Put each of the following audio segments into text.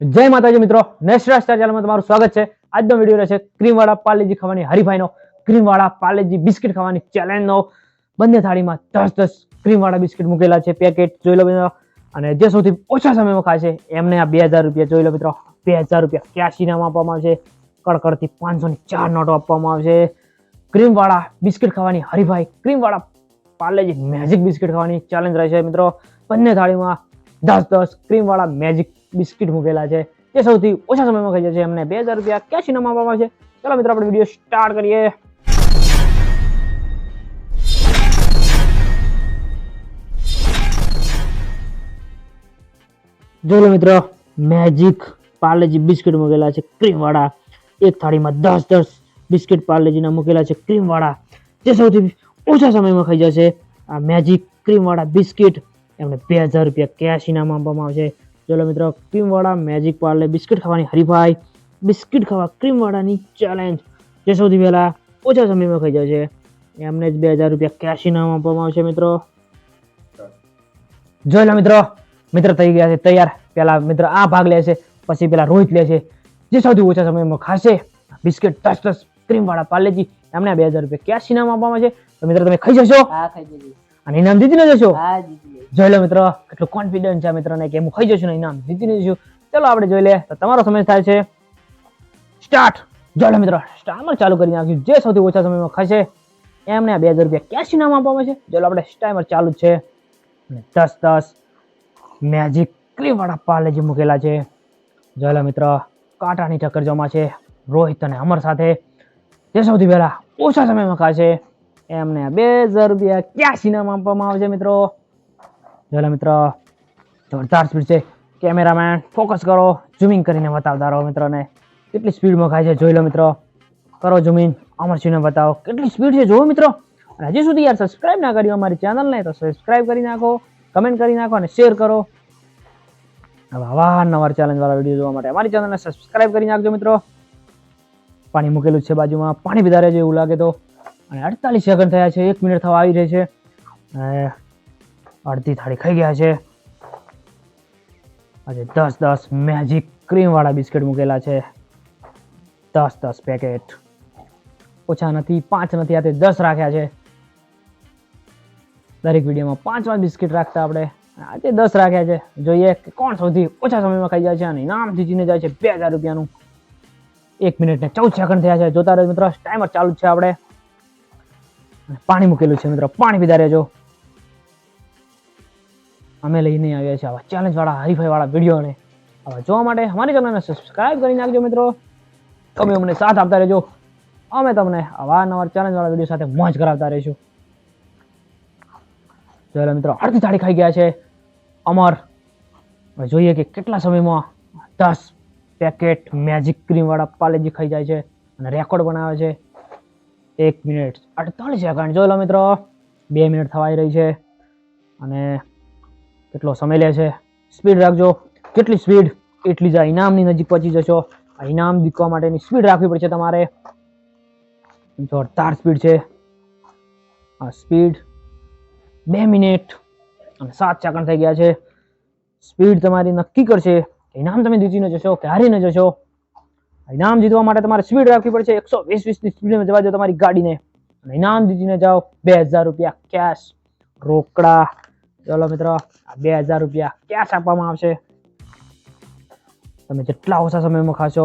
જય માતાજી મિત્રો, નેશનલ સ્ટાર ચેનલમાં તમારું સ્વાગત છે. આજનો વીડિયો રહેશે ક્રીમવાળા પાર્લેજી ખાવાની હરીફાઈનો, ક્રીમવાળા પાર્લેજી બિસ્કિટ ખાવાની ચેલેન્જનો બંને થાળીમાં દસ દસ ક્રીમવાળા બિસ્કિટ મૂકેલા છે પેકેટ જોઈ લો મિત્રો. અને જે સૌથી ઓછા સમયમાં ખાશે એમને આ બે હજાર રૂપિયા જોઈ લો મિત્રો. બે હજાર રૂપિયા કેશ ઇનામ આપવામાં આવશે કડકડથી પાંચસો ની ચાર નોટો આપવામાં આવશે ક્રીમવાળા બિસ્કિટ ખાવાની હરીફાઈ, ક્રીમવાળા પાર્લેજી મેજિક બિસ્કિટ ખાવાની ચેલેન્જ રહેશે મિત્રો. બંને થાળીમાં દસ દસ ક્રીમવાળા મેજિક બિસ્કિટ મૂકેલા છે. એ સૌથી ઓછા સમયમાં ખાઈ જશે એમને બે હજાર રૂપિયા કેશ ઇનામ આપવામાં છે ચલો મિત્રો, આપણે વીડિયો સ્ટાર્ટ કરીએ. જો લો મિત્રો મેજિક પાર્લેજી બિસ્કિટ મૂકેલા છે ક્રીમવાળા એક થાળીમાં દસ દસ બિસ્કિટ પાર્લેજીના મૂકેલા છે ક્રીમવાળા જે સૌથી ઓછા સમયમાં ખાઈ જશે આ મેજિક ક્રીમવાળા બિસ્કિટ. એમને બે હજાર રૂપિયા કેશ ઇનામ આપવામાં આવશે. ચલો મિત્રો ક્રીમવાળા મેજિક પાર્લે બિસ્કિટ ખાવાની હરીફાઈ બિસ્કિટ ખાવા ક્રીમ વાળાની ચેલેન્જ જે સૌથી પહેલા ઓછા સમયમાં ખાઈ જાય છે. એમને જ બે હજાર રૂપિયા કેશ ઇનામ આપવામાં આવશે મિત્રો. જોઈ લો મિત્રો, મિત્ર થઈ ગયા છે, તૈયાર. પેલા મિત્ર આ ભાગ લે છે, પછી પેલા રોહિત લે છે. જે સૌથી ઓછા સમયમાં ખાશે બિસ્કિટ ટસ ટસ ક્રીમ વાળા પાર્લેજી એમને બે હજાર રૂપિયા કેશ ઇનામ આપવામાં છે તો મિત્ર, તમે ખાઈ જશો? હા, ખાઈ જઈશ. અને ઇનામ જીતીને જશો? જોઈ લો મિત્રો કેટલું કોન્ફિડન્સ છે મિત્રને કે હું ખાઈ જશું ને ઇનામ જીતીને જશું. ચલો આપણે જોઈ લે તો તમારો સમય થાય છે. સ્ટાર્ટ જોઈ લો મિત્રો સ્ટાર્મર ચાલુ કરી નાખ્યું. જે સૌથી ઓછા સમયમાં ખાશે એમને બે હજાર રૂપિયા કેશ ઇનામ આપવામાં છે ચલો આપણે સ્ટાઈમર ચાલુ જ છે. દસ દસ મેજિક ક્રીમ વાળા જે મૂકેલા છે. જોઈ લો મિત્રો કાંટાની ટક્કર જમા છે. રોહિત અને અમર સાથે જે સૌથી પહેલા ઓછા સમયમાં ખાશે. એમને બે હજાર રૂપિયા ક્યાં સિનેમા આપવામાં આવશે મિત્રો? જોઈ મિત્ર, જોરદાર સ્પીડ છે. કેમેરામેન ફોકસ કરો. ઝૂમિંગ કરીને બતાવતા રહો મિત્રોને કેટલી સ્પીડમાં ખાય છે જોઈ લો મિત્રો. કરો ઝૂમિંગ અમરસિંહને બતાવો. કેટલી સ્પીડ છે જુઓ મિત્રો. અને હજી સુધી યાર સબસ્ક્રાઇબ ના કર્યું અમારી ચેનલને તો સબસ્ક્રાઇબ કરી નાખો કમેન્ટ કરી નાખો અને શેર કરો. હવે અવારનવાર ચેલેન્જ વાળા વીડિયો જોવા માટે અમારી ચેનલને સબસ્ક્રાઇબ કરી નાખજો મિત્રો. પાણી મૂકેલું છે બાજુમાં. પાણી વધારે છે એવું લાગે તો. અને અડતાલીસ સેકન્ડ થયા છે, એક મિનિટ થવા આવી રહી છે. અડધી થાળી ખાઈ ગયા છે. આજે દસ દસ મેજિક ક્રીમ વાળા બિસ્કિટ મૂકેલા છે. દસ દસ પેકેટ ઓછા નથી, પાંચ નથી, આ તે દસ રાખ્યા છે. દરેક વિડીયોમાં પાંચ પાંચ બિસ્કિટ રાખતા આપણે. આજે દસ રાખ્યા છે. જોઈએ કે કોણ સૌથી ઓછા સમયમાં ખાઈ જાય છે અને ઇનામ જીતીને જાય છે બે હજાર રૂપિયાનું. એક મિનિટ ને ચૌદ સેકન્ડ થયા છે. જોતા રહો મિત્રો ટાઈમર ચાલુ છે આપણે. પાણી મૂકેલું છે મિત્રો. પાણી પીધા રહેજો. અમે લઈને આવ્યા છીએ આવા ચેલેન્જ વાળા હરીફાઈ વાળા વિડીયોને આવા જોવા માટે અમારી ચેનલને સબસ્ક્રાઇબ કરી નાખજો મિત્રો. તમે અમને સાથ આપતા રહેજો. અમે તમને અવારનવાર ચેલેન્જ વાળા વીડિયો સાથે મોજ કરાવતા રહીશું. ચાલો મિત્રો, અડધી તાળી ખાઈ ગયા છે. અમર જોઈએ કે કેટલા સમયમાં દસ પેકેટ મેજિક ક્રીમ વાળા પાલેજી ખાઈ જાય છે અને રેકોર્ડ બનાવે છે. એક મિનિટ. અડતાલીસ સેકન્ડ. જોઈ લો મિત્રો, બે મિનિટ થવાઈ રહી છે અને કેટલો સમય લે છે? સ્પીડ રાખજો. કેટલી સ્પીડ? એટલી જ ઇનામની નજીક પહોંચી જશો. આ ઇનામ જીતવા માટેની સ્પીડ રાખવી પડશે તમારે. જોરદાર સ્પીડ છે. આ સ્પીડ બે મિનિટ અને સાત સેકન્ડ થઈ ગયા છે. સ્પીડ તમારી નક્કી કરશે ઇનામ તમે જીતીને જશો કે હારીને જશો? ઇનામ જીતવા માટે તમારે સ્પીડ રાખવી પડશે. એકસો વીસ વીસની સ્પીડમાં જવા દો તમારી ગાડીને. અને ઇનામ જીતીને જાઓ. બે હજાર રૂપિયા કેશ રોકડા. ચલો મિત્રો બે હજાર રૂપિયા કેશ આપવામાં આવશે. તમે જેટલા ઓછા સમયમાં ખાશો,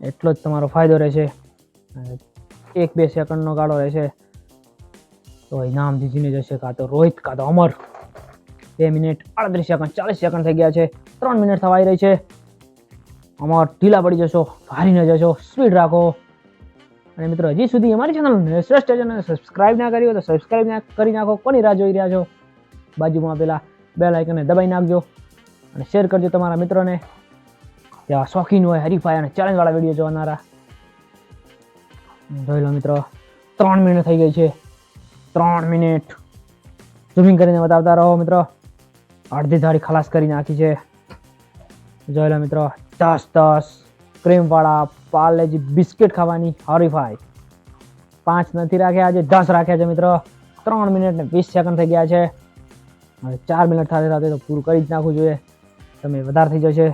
એટલો જ તમારો ફાયદો રહેશે. એક બે સેકન્ડનો ગાળો રહેશે. તો ઇનામ જીતીને જશે કાં તો રોહિત, કાં તો અમર. બે મિનિટ અડત્રીસ સેકન્ડ, ચાલીસ સેકન્ડ થઈ ગયા છે. ત્રણ મિનિટ થવાઈ રહી છે. અમર ઢીલા પડી જશો હારીને જશો સ્પીડ રાખો. અને મિત્રો, હજી સુધી અમારી ચેનલ શ્રેષ્ઠ ચેનલને સબસ્ક્રાઇબ ના કરી હોય તો સબસ્ક્રાઇબ ના કરી નાખો, કોની રાહ જોઈ રહ્યા છો? બાજુમાં પેલા બે લાઇકને દબાઈ નાખજો અને શેર કરજો તમારા મિત્રોને. જેવા શોખીન હોય હરીફાઈ અને ચેલેન્જવાળા વીડિયો જોવાનારા. જોઈ લો મિત્રો, ત્રણ મિનિટ થઈ ગઈ છે. ત્રણ મિનિટ ઝૂમિંગ કરીને બતાવતા રહો મિત્રો. અડધી ધાડી ખલાસ કરી નાખી છે. જોઈ લો મિત્રો દસ દસ ક્રીમવાળા પાર્લેજી બિસ્કિટ ખાવાની હરીફાઈ પાંચ નથી રાખ્યા, આજે દસ રાખ્યા છે મિત્રો. ત્રણ મિનિટ ને વીસ સેકન્ડ થઈ ગયા છે. હવે ચાર મિનિટ સાથે સાથે તો પૂરું કરી જ નાખવું જોઈએ. તમે વધારે થઈ જશે.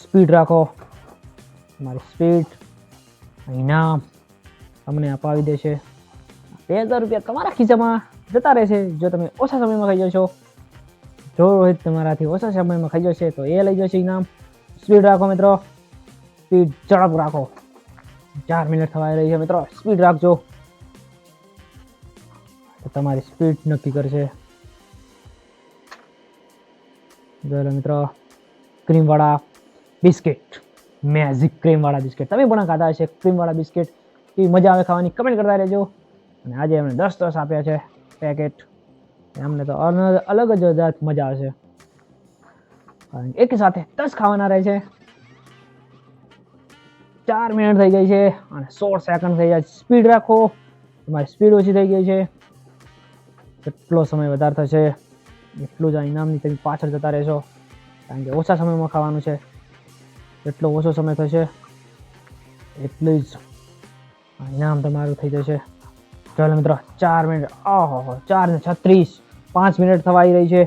સ્પીડ રાખો. મારી સ્પીડ ઇનામ તમને અપાવી દેશે. બે હજાર રૂપિયા તમારા ખિસ્સામાં જતા રહેશે, જો તમે ઓછા સમયમાં ખાઈ જશો. જો રોહિત તમારાથી ઓછા સમયમાં ખાઈ જશે તો એ લઈ જશે ઇનામ. સ્પીડ રાખો મિત્રો. સ્પીડ ઝડપ રાખો. ચાર મિનિટ થવા રહી છે મિત્રો. સ્પીડ રાખજો. તમારી સ્પીડ નક્કી કરશે. જોઈ લો મિત્રો. ક્રીમવાળા બિસ્કિટ મેજિક ક્રીમવાળા બિસ્કિટ તમે પણ ખાધા હશે ક્રીમવાળા બિસ્કિટ એ મજા આવે ખાવાની. કમેન્ટ કરતા રહેજો. અને આજે એમણે દસ દસ આપ્યા છે. પેકેટ અમને તો અલગ જ મજા આવશે. એક સાથે દસ ખાવાના રહે છે. ચાર મિનિટ થઈ ગઈ છે અને સોળ સેકન્ડ થઈ જાય સ્પીડ રાખો. તમારી સ્પીડ ઓછી થઈ ગઈ છે. કેટલો સમય વધારે થશે? એટલું જ આ ઇનામની તમે પાછળ જતા રહેશો. કારણ કે ઓછા સમયમાં ખાવાનું છે. એટલો ઓછો સમય થશે. એટલું જ ઇનામ તમારું થઈ જશે. ચાલો મિત્રો, ચાર મિનિટ ઓહો, ચાર ને છત્રીસ. પાંચ મિનિટ થવા આવી રહી છે.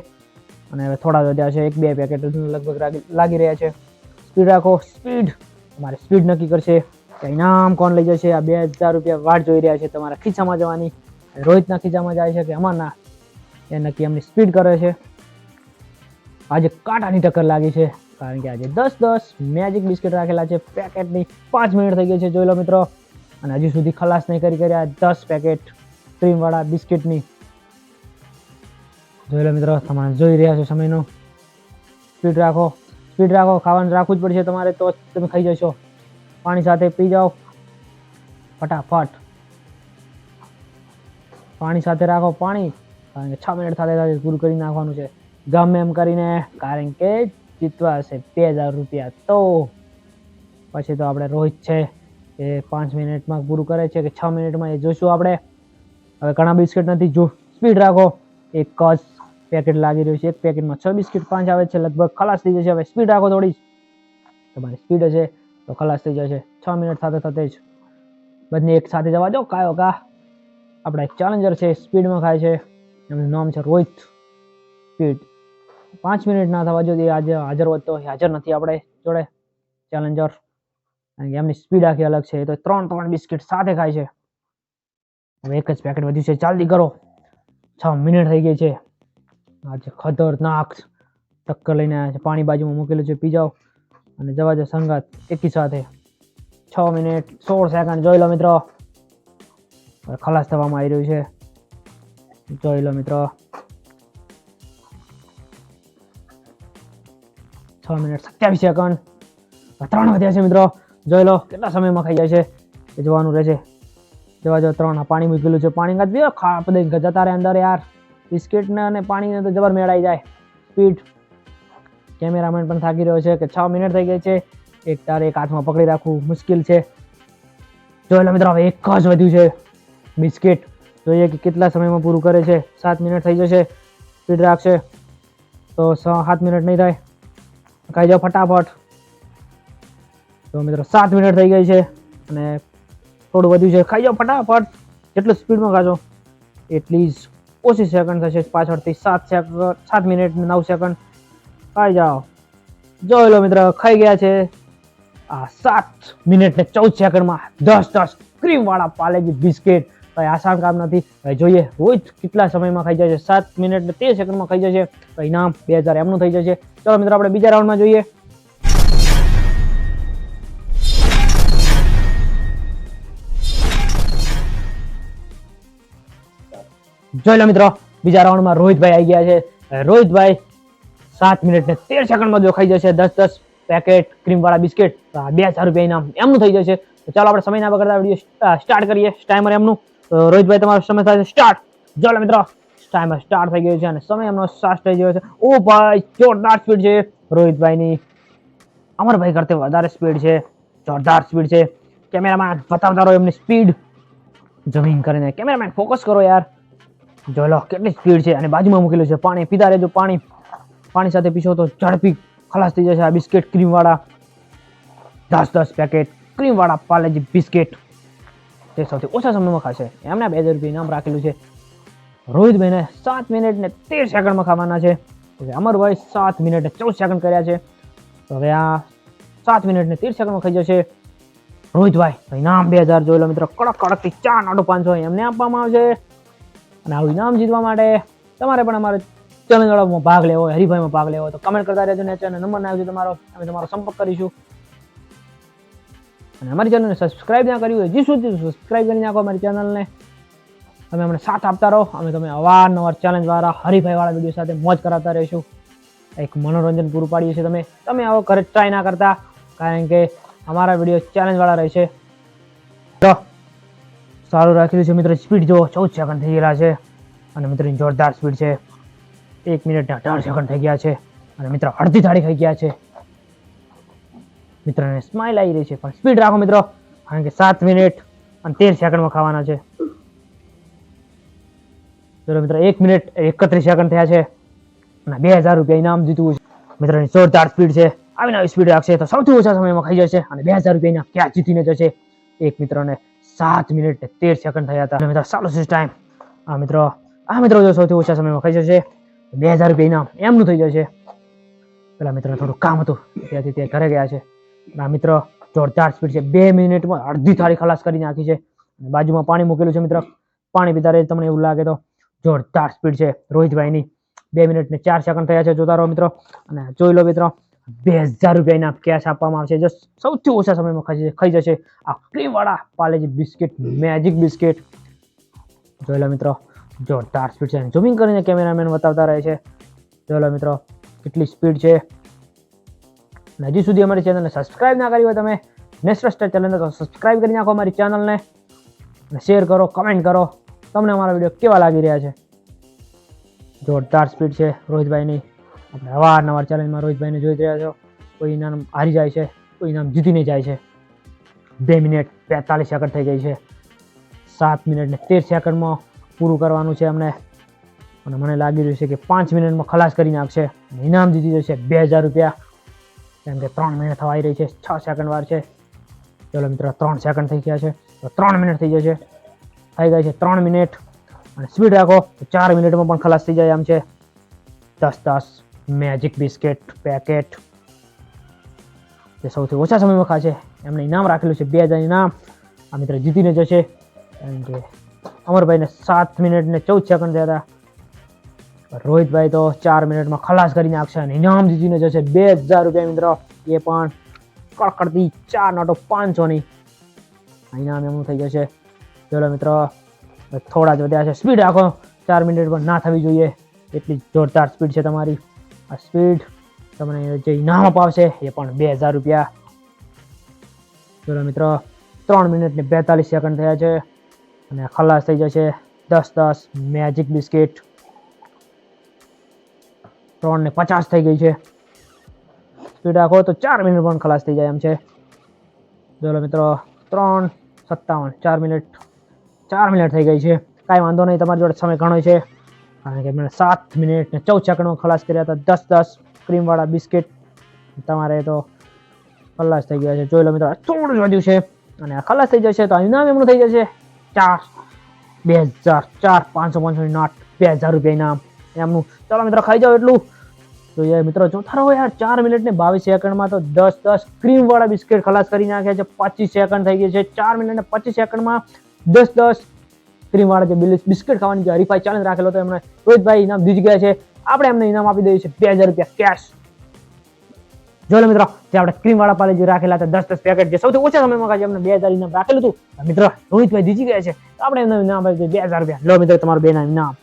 અને હવે થોડા વધ્યા છે. એક, બે પેકેટ લગભગ લાગી- રહ્યા છે. સ્પીડ રાખો. સ્પીડ અમારે સ્પીડ નક્કી કરશે. કે ઇનામ કોણ લઈ જશે? આ બે હજાર રૂપિયા વાટ જોઈ રહ્યા છે તમારા ખિસ્સામાં જવાની. રોહિતના ખિસ્સામાં જાય છે કે અમારના. એ નક્કી એમની સ્પીડ કરે છે. આજે કાંટાની ટક્કર લાગી છે. કારણ કે આજે દસ દસ મેજિક બિસ્કિટ રાખેલા છે. પેકેટની પાંચ મિનિટ થઈ ગઈ છે. જોઈ લો મિત્રો. અને હજી સુધી ખલાસ નહીં કરી કર્યા દસ પેકેટ ક્રીમવાળા બિસ્કિટની જોઈ લો મિત્રો, તમારે જોઈ રહ્યા છો સમયનો. સ્પીડ રાખો. સ્પીડ રાખો. ખાવાનું રાખવું જ પડશે તમારે, તો તમે ખાઈ જશો. પાણી સાથે પી જાઓ. ફટાફટ. પાણી સાથે રાખો પાણી. કારણ કે છ મિનિટ સાથે સાથે પૂરું કરી નાખવાનું છે. ગમે એમ કરીને, કારણ કે જીતવા હશે બે હજાર રૂપિયા તો. પછી તો આપણે રોહિત છે, એ પાંચ મિનિટમાં પૂરું કરે છે કે છ મિનિટમાં એ જોઈશું આપણે. હવે ઘણા બિસ્કિટ નથી. જો સ્પીડ રાખો. એક જ પેકેટ લાગી રહ્યું છે. એક પેકેટમાં છ બિસ્કિટ પાંચ આવે છે. લગભગ ખલાસ થઈ જશે. હવે સ્પીડ રાખો થોડી તમારી સ્પીડ હશે તો ખલાસ થઈ જશે. છ મિનિટ સાથે સાથે જ. બંને એક સાથે જવા દો. કાયો કા? આપણા એક ચેલેન્જર છે. સ્પીડમાં ખાય છે. એમનું નામ છે રોહિત. સ્પીડ. પાંચ મિનિટ ના થવા જોઈએ આજે હાજર હોત તો હાજર નથી આપણે જોડે ચેલેન્જર કારણ કે એમની સ્પીડ આખી અલગ છે. એ તો ત્રણ ત્રણ બિસ્કિટ સાથે ખાય છે. હવે એક જ પેકેટ વધ્યું છે. જલ્દી કરો. છ મિનિટ થઈ ગઈ છે. આજે ખતરનાક ટક્કર લઈને આવ્યા છે. પાણી બાજુમાં મૂકેલું છે પી જાઓ અને જવા દો સંગાત એકી સાથે. છ મિનિટ સોળ સેકન્ડ. જોઈ લો મિત્રો. ખલાસ થવામાં આવી રહ્યું છે. જોઈ લો મિત્રો. છ મિનિટ સત્યાવીસ સેકન્ડ. ત્રણ વધ્યા છે મિત્રો. જોઈ લો કેટલા સમયમાં ખાઈ જાય છે. એ જોવાનું રહેશે. જવા જો ત્રણ. પાણી મૂકેલું છે. પાણી કાઢી દો ખા બધા જતા રહે અંદર યાર. બિસ્કિટને અને પાણીને તો જબર મેળાઈ જાય. સ્પીડ કેમેરામેન પણ થાકી રહ્યો છે કે છ મિનિટ થઈ ગઈ છે. એક તારે એક હાથમાં પકડી રાખવું મુશ્કેલ છે. જો એટલે મિત્રો, હવે એક જ વધ્યું છે બિસ્કિટ. જોઈએ કે કેટલા સમયમાં પૂરું કરે છે. સાત મિનિટ થઈ જશે. સ્પીડ રાખશે. તો સાત મિનિટ નહીં થાય. ખાઈ જાઓ ફટાફટ. તો મિત્રો, સાત મિનિટ થઈ ગઈ છે અને થોડું વધ્યું છે. ખાઈ જાઓ ફટાફટ. જેટલું સ્પીડમાં ખાજો. એટલી જ ઓછી સેકન્ડ થશે પાછળથી સાત સેકન્ડ સાત મિનિટ નવ સેકન્ડ ખાઈ જાઓ. જોઈ લો મિત્ર, ખાઈ ગયા છે. આ સાત મિનિટ ને ચૌદ સેકન્ડમાં દસ દસ ક્રીમ વાળા પાલેજી બિસ્કિટ કઈ આસાન કામ નથી. જોઈએ, રોજ કેટલા સમયમાં ખાઈ જાય છે? સાત મિનિટ ને તેર સેકન્ડમાં ખાઈ જશે તો ઇનામ બે હજાર એમનું થઈ જશે. ચલો મિત્રો, આપણે બીજા રાઉન્ડમાં જોઈએ. જોઈ લો મિત્રો, બીજા રાઉન્ડમાં રોહિતભાઈ આવી ગયા છે. રોહિતભાઈ સાત મિનિટ ને તેર સેકન્ડમાં દેખાઈ ખાઈ જશે. દસ દસ પેકેટ ક્રીમ વાળા બિસ્કિટ બે હજાર રૂપિયા ઇનામ એમનું થઈ જશે. તો ચાલો આપણે સમય ના બગડતા વીડિયો સ્ટાર્ટ કરીએ. ટાઈમર એમનું. રોહિતભાઈ, તમારો સમય થાય સ્ટાર્ટ ચાલો મિત્રો ટાઈમર સ્ટાર્ટ થઈ ગયો છે અને સમય એમનો સ્ટાર્ટ થઈ ગયો છે. ઓ ભાઈ, જોરદાર સ્પીડ છે. રોહિતભાઈની અમરભાઈ કરતા વધારે સ્પીડ છે. જોરદાર સ્પીડ છે. કેમેરામાં બતાવતા રહો એમની સ્પીડ જમીન કરીને કેમેરામેન ફોકસ કરો યાર. જોઈ લો કેટલી સ્પીડ છે અને બાજુમાં મૂકેલું છે. પાણી પીતા રહેજો, પાણી. પાણી સાથે પીશો તો ઝડપી ખલાસ થઈ જશે આ બિસ્કિટ ક્રીમવાળા. દસ દસ પેકેટ ક્રીમવાળા પાલેજી બિસ્કિટ. તે સૌથી ઓછા સમયમાં ખાશે. એમને બે હજાર રૂપિયા ઇનામ રાખેલું છે. રોહિતભાઈને સાત મિનિટ ને તેર સેકન્ડમાં ખાવાના છે. અમરભાઈ સાત મિનિટ ને ચૌદ સેકન્ડ કર્યા છે. હવે આ સાત મિનિટ ને તેર સેકન્ડમાં ખાઈ જશે. રોહિતભાઈ ઇનામ બે હજાર જોઈ લો મિત્રો. કડક કડકથી ચાર નાડો પાંચસો એમને આપવામાં આવશે. અને આવું ઇનામ જીતવા માટે તમારે પણ અમારે ચેનલ વાળામાં ભાગ લેવો હોય હરિભાઈમાં ભાગ લેવો તો કમેન્ટ કરતા રહેજો ને ચેનલ નંબર નાખજો તમારો. અમે તમારો સંપર્ક કરીશું. અને અમારી ચેનલને સબસ્ક્રાઇબ ના કર્યું હોય જી સુધી સબસ્ક્રાઇબ કરી નાખો અમારી ચેનલને તમે અમને સાથ આપતા રહો, અમે તમે અવારનવાર ચેલેન્જ વાળા હરિભાઈ વાળા વીડિયો સાથે મોજ કરાવતા રહીશું. એક મનોરંજન પૂરું પાડીએ છીએ તમે. તમે આવો, ઘરે ટ્રાય ના કરતા, કારણ કે અમારા વીડિયો ચેલેન્જવાળા રહેશે તો સારું રાખેલું છે મિત્રો. સ્પીડ જો ચૌદ સેકન્ડ થઈ ગયેલા છે. અને મિત્રોની જોરદાર સ્પીડ છે. એક મિનિટ અઢાર સેકન્ડ થઈ ગયા છે. અને મિત્ર, અડધી થાળી ખાઈ ગયા છે. મિત્રને સ્માઇલ આવી રહી છે. પણ સ્પીડ રાખો મિત્રો, કારણ કે સાત મિનિટ અને તેર સેકન્ડમાં ખાવાના છે. ચલો મિત્રો, એક મિનિટ એકત્રીસ સેકન્ડ થયા છે. અને બે હજાર રૂપિયા ઇનામ જીતવું છે. મિત્રોની જોરદાર સ્પીડ છે. આવીને આવી સ્પીડ રાખશે તો સૌથી ઓછા સમયમાં ખાઈ જશે. અને બે હજાર રૂપિયા ઇનામ ક્યાં જીતીને જશે? એક મિત્રોને સાત મિનિટ તેર સેકન્ડ થયા હતા. મિત્રો સારો છે ટાઈમ આ મિત્રો આ મિત્રો જો સૌથી ઓછા સમયમાં ખાઈ જશે બે હજાર રૂપિયા ઇનામ એમનું થઈ જશે. પેલા મિત્રો થોડું કામ હતું. ત્યાંથી તે ઘરે ગયા છે. આ મિત્રો જોરદાર સ્પીડ છે. બે મિનિટમાં અડધી થાળી ખલાસ કરી નાખી છે. બાજુમાં પાણી મૂકેલું છે મિત્રો. પાણી પીતા રહે તમને એવું લાગે તો જોરદાર સ્પીડ છે રોહિતભાઈની. બે મિનિટ ને ચાર સેકન્ડ થયા છે. જોતા રહો મિત્રો. અને જોઈ લો મિત્રો બે હજાર રૂપિયાના કેશ આપવામાં આવશે. જે સૌથી ઓછા સમયમાં ખાઈ ખાઈ જશે આ cream Parle G biscuit magic biscuit. જોઈ લો મિત્રો, જોરદાર સ્પીડ છે. ઝૂમિંગ કરીને કેમેરામેન બતાવતા રહે છે. જોઈ લો મિત્રો, કેટલી સ્પીડ છે. હજી સુધી અમારી ચેનલને સબસ્ક્રાઇબ ના કરી હોય તમે, નેશનલ સ્ટાર ચેનલને તો સબસ્ક્રાઇબ કરી નાખો અમારી ચેનલને અને શેર કરો કમેન્ટ કરો, તમને અમારા વીડિયો કેવા લાગી રહ્યા છે. જોરદાર સ્પીડ છે રોહિતભાઈની. આપણે અવારનવાર ચેલેન્જમાં રોહિતભાઈને જોઈ રહ્યા છો. કોઈ ઇનામ હારી જાય છે, કોઈ ઇનામ જીતીને જાય છે. બે મિનિટ બેતાલીસ સેકન્ડ થઈ ગઈ છે. સાત મિનિટ ને તેર સેકન્ડમાં પૂરું કરવાનું છે અમને અને મને લાગી રહ્યું છે કે પાંચ મિનિટમાં ખલાસ કરી નાખશે ઇનામ જીતી જશે બે હજાર રૂપિયા. કેમ કે ત્રણ મિનિટ થવા આવી રહી છે, છ સેકન્ડ વાર છે. ચલો મિત્રો, ત્રણ સેકન્ડ થઈ ગયા છે. તો ત્રણ મિનિટ થઈ જશે થઈ ગઈ છે ત્રણ મિનિટ. અને સ્પીડ રાખો, તો ચાર મિનિટમાં પણ ખલાસ થઈ જાય એમ છે. દસ દસ. મેજિક બિસ્કિટ પેકેટ જે સૌથી ઓછા સમયમાં ખાશે એમને ઇનામ રાખેલું છે, બે હજાર ઇનામ. આ મિત્ર જીતીને જશે. એન્ડ અમરભાઈને સાત મિનિટ ને ચૌદ સેકન્ડ થયા હતા. રોહિતભાઈ તો ચાર મિનિટમાં ખલાસ કરીને આપશે અને ઇનામ જીતીને જશે. બે હજાર રૂપિયા મિત્રો. એ પણ કડકડતી ચાર નોટો પાંચસોની ઇનામ એમનું થઈ જશે. ચલો મિત્રો. થોડા જ વધ્યા છે. સ્પીડ રાખો. ચાર મિનિટ પણ ના થવી જોઈએ. એટલી જોરદાર સ્પીડ છે તમારી. આ સ્પીડ તમને જે ઇનામ અપાવશે એ પણ બે હજાર રૂપિયા. ચલો મિત્રો, ત્રણ મિનિટ ને બેતાલીસ સેકન્ડ થયા છે અને ખલાસ થઈ જશે દસ દસ મેજિક બિસ્કિટ ત્રણ ને પચાસ થઈ ગઈ છે. સ્પીડ રાખો તો ચાર મિનિટ પણ ખલાસ થઈ જાય એમ છે. ચલો મિત્રો, ત્રણ સત્તાવન, ચાર મિનિટ ચાર મિનિટ થઈ ગઈ છે. કાંઈ વાંધો નહીં, તમારી જોડે સમય ઘણો છે. કારણ કે મેં સાત મિનિટ ને ચૌદ સેકન્ડમાં ખલાસ કર્યા હતા. દસ દસ ક્રીમવાળા બિસ્કિટ તમારે તો ખલાસ થઈ ગયા છે. જોઈ લો મિત્રો થોડું જ વધ્યું છે. અને આ ખલાસ થઈ જશે તો ઇનામ એમનું થઈ જશે. ચાર, બે હજાર ચાર, પાંચસો પાંચસોની નોટ, બે હજાર રૂપિયા ઇનામ. એમનું ચાલો મિત્રો, ખાઈ જાઓ એટલું. તો યાર મિત્રો જોતા રહો યાર, ચાર મિનિટ ને બાવીસ સેકન્ડમાં તો દસ દસ ક્રીમ વાળા બિસ્કિટ ખલાસ કરી નાખ્યા છે. પચીસ સેકન્ડ થઈ ગઈ છે. ચાર મિનિટ ને પચીસ સેકન્ડમાં દસ દસ ક્રીમ વાળા જે બિસ્કિટ ખાવાની જે હરીફાઈ ચેલેન્જ રાખેલો હતો એમણે, રોહિતભાઈ ઇનામ જીતી ગયા છે. આપણે એમને ઇનામ આપી દઈએ છીએ બે હજાર રૂપિયા કેશ જો મિત્રો, જે આપણે ક્રીમ વાળા પાલે જે રાખેલા હતા, દસ દસ પેકેટ જે સૌથી ઓછા સમયમાં ખાલી અમને બે હજાર ઇનામ રાખેલું હતું મિત્રો, રોહિતભાઈ જીતી ગયા છે. તો આપણે એમને ઇનામ આપી બે હજાર રૂપિયા. લો મિત્રો, તમારું બે ઇનામ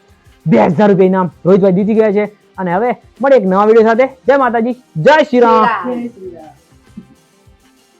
બે હજાર રૂપિયા ઇનામ રોહિતભાઈ જીતી ગયા છે. અને હવે મળે એક નવા વીડિયો સાથે. જય માતાજી જય શ્રી રામ.